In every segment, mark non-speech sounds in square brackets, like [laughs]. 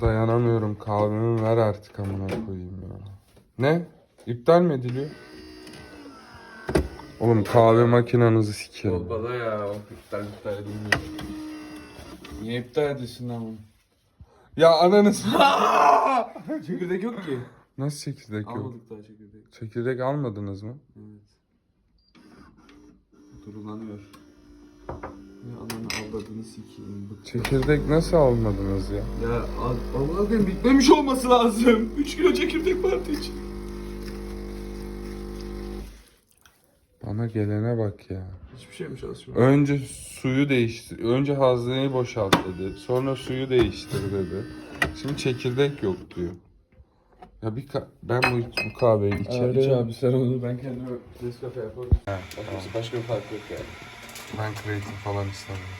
Dayanamıyorum kahvemi ver artık amına koyayım ya. Ne? İptal mi ediliyor? Oğlum kahve makinanızı sikerim. Olmadı ya. İptal iptal edilmiyor. Niye iptal ediyorsun lan? Ya ananız. [laughs] [laughs] Çekirdek yok ki. Nasıl çekirdek yok? Almadık daha çekirdek. Çekirdek almadınız mı? Evet. Durulanıyor. Ya ananı avladığını sikeyim. Çekirdek nasıl almadınız ya? Ya Allah'ım bitmemiş olması lazım. [laughs] 3 kilo çekirdek vardı için. Bana gelene bak ya. Hiçbir şey mi çalışmıyor? Önce suyu değiştir. Önce hazneyi boşalt dedi. Sonra suyu değiştir dedi. Şimdi çekirdek yok diyor. Ya bir ka- ben bu, bu kahveyi içerim. İç abi sen onu ben kendime Nescafe yaparım. Başka, başka bir fark yok yani. Ben kreatif falan istemiyorum.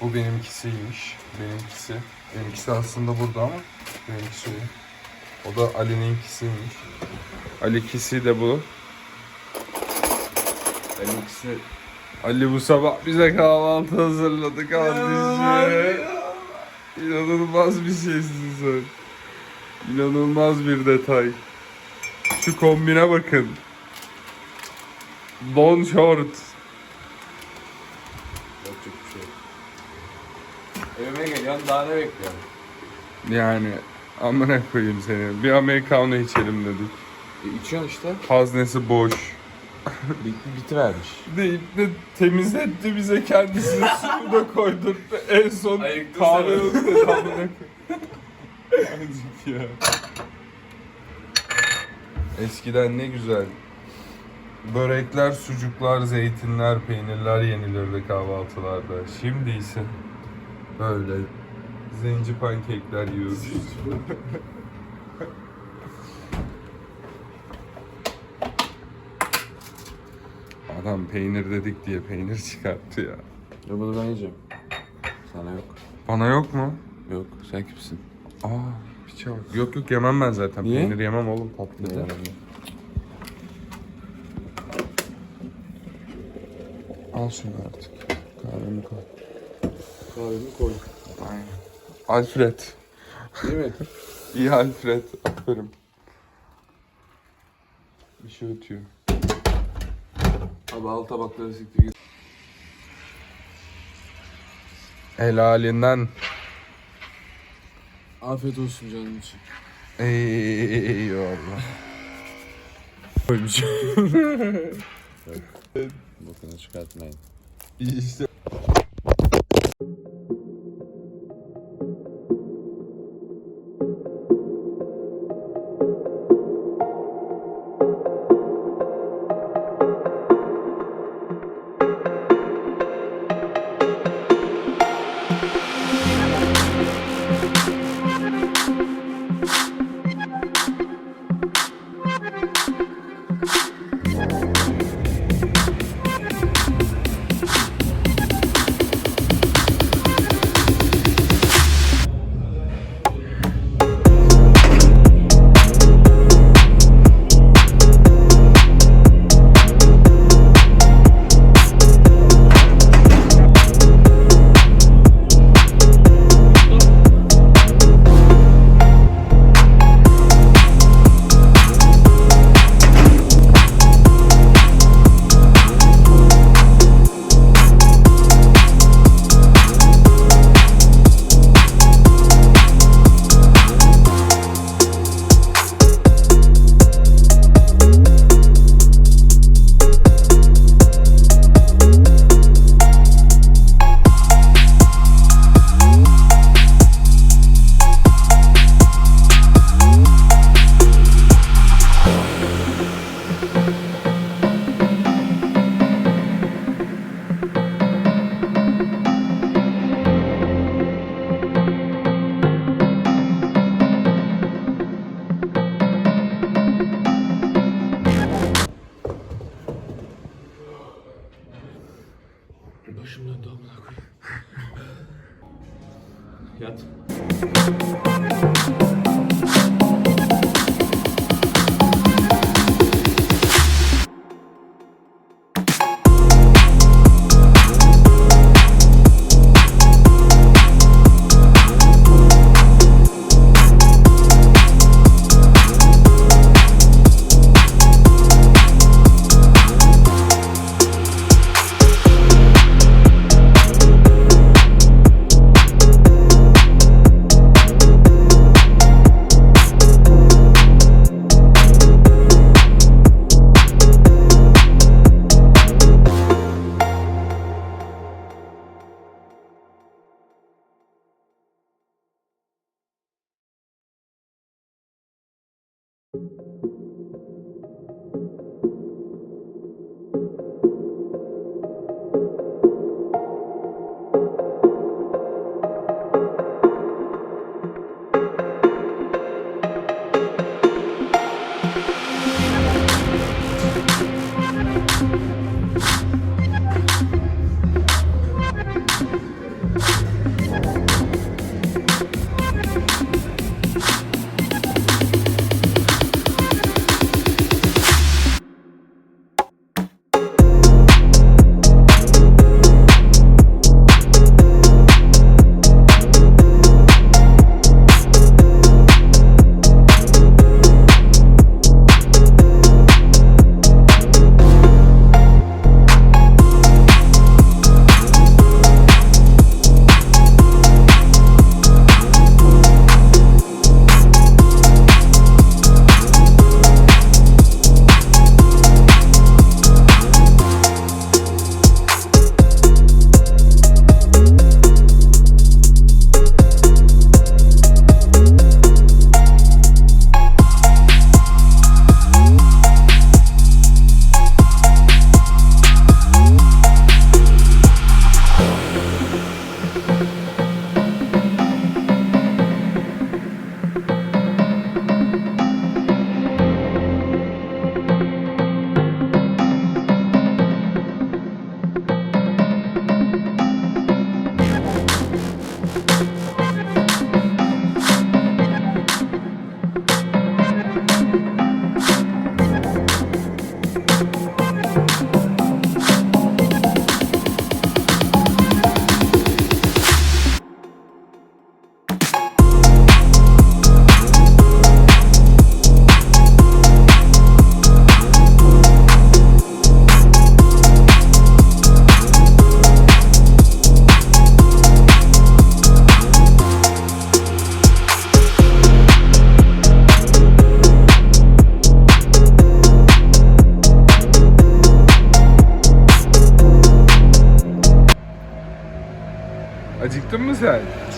Bu benimkisiymiş. Benimkisi. Benimkisi aslında burada ama benimkisi o. O da Ali'ninkisiymiş. Ali'kisi de bu. Benimkisi Ali bu sabah bize kahvaltı hazırladı kardeşim. İnanılmaz bir şeysin sen. İnanılmaz bir detay. Şu kombine bakın. Don short. yapacak bir şey yok. Geliyorsun daha ne bekliyorsun? Yani amına koyayım seni. Bir Americano içelim dedik. E, içiyorsun işte. Haznesi boş. [laughs] Bit, bitivermiş. Deyip de temizletti bize kendisini [laughs] suyu da koydurttu. En son Ayıktı kahve seni. dedi amına koyayım. [laughs] Azıcık ya. Eskiden ne güzel. Börekler, sucuklar, zeytinler, peynirler yenilirdi kahvaltılarda. Şimdi ise böyle zenci pankekler yiyoruz. Adam peynir dedik diye peynir çıkarttı ya. Ya bunu ben yiyeceğim. Sana yok. Bana yok mu? Yok sen kimsin? Aa, piçe bak. Yok yok yemem ben zaten. Niye? Peynir yemem oğlum tatlı. Neden? Al şunu artık. Kahvemi koy. Kahvemi koy. Aynen. Alfred. Değil mi? İyi Alfred. Aferin. Bir şey ötüyor. Abi al tabakları siktir git. Helalinden. Afiyet olsun canım için. Eyvallah. [laughs] Koymuş. Bakın çıkartmayın. İyi işte.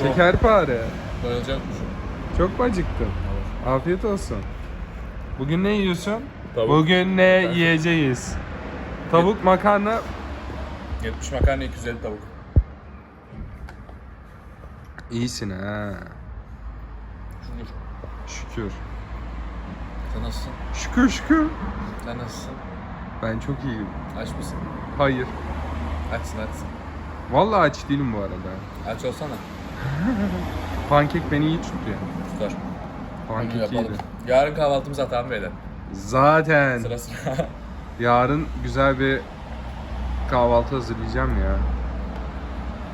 Şekerpare. Doyacakmışım. Çok mu acıktın? Afiyet olsun. Bugün ne yiyorsun? Tavuk. Bugün ne yiyeceğiz? Tavuk makarna 70 makarna 250 tavuk. iyisin ha. Şükür. Şükür. Sen nasılsın? Şükür şükür. Sen nasılsın? Ben çok iyiyim. Aç mısın? Hayır. Açsın açsın. Vallahi aç değilim bu arada. Aç olsana. [laughs] Pankek beni iyi tuttu yani. Tutar. Pankek iyiydi. Yarın kahvaltımızı atalım beyler. Zaten Sıra sıra. [laughs] yarın güzel bir kahvaltı hazırlayacağım ya.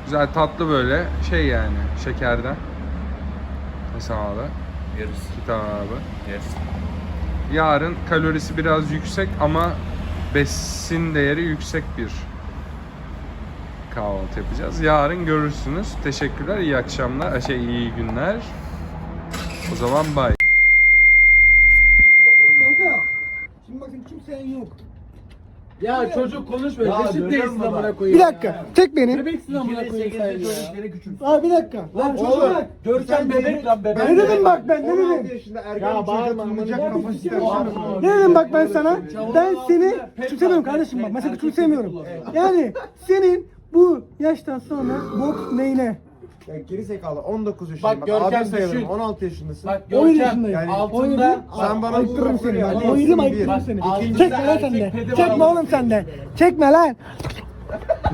Güzel tatlı böyle şey yani şekerden. Hesabı, Yeriz. kitabı. Yeriz. Yarın kalorisi biraz yüksek ama besin değeri yüksek bir kahvaltı yapacağız. Yarın görürsünüz. Teşekkürler, iyi akşamlar, şey iyi günler. O zaman bye. Kanka. Şimdi bakın kimseyen yok. Ya çocuk konuşma. Ya Reşit değilsin amına koyayım. Bir dakika. Tek benim. Bebeksin amına koyayım sen ya. Abi bir dakika. Lan Oğlum, çocuğum bak. Görkem bebek lan bebek. Ne dedim bak ben ne 16 dedim? Ya bağırma amına koyayım. Ne dedim bak ben sana? Ben seni küçümsemiyorum kardeşim bak. Ben seni küçümsemiyorum. Yani senin bu yaştan sonra bok neyine? Ya geri zekalı 19 yaşındayım. Bak, Bak, Görkem abi sayılırım düşün. 16 yaşındasın. Bak 17 Görkem yaşındayım. yani altında sen bana Ayıktırırım seni. yapamazsın Ayırırım bir. ayıktırırım seni. Altında Çekme lan erkek sen de. pedi var Çekme ama. oğlum sen de. Çekme lan.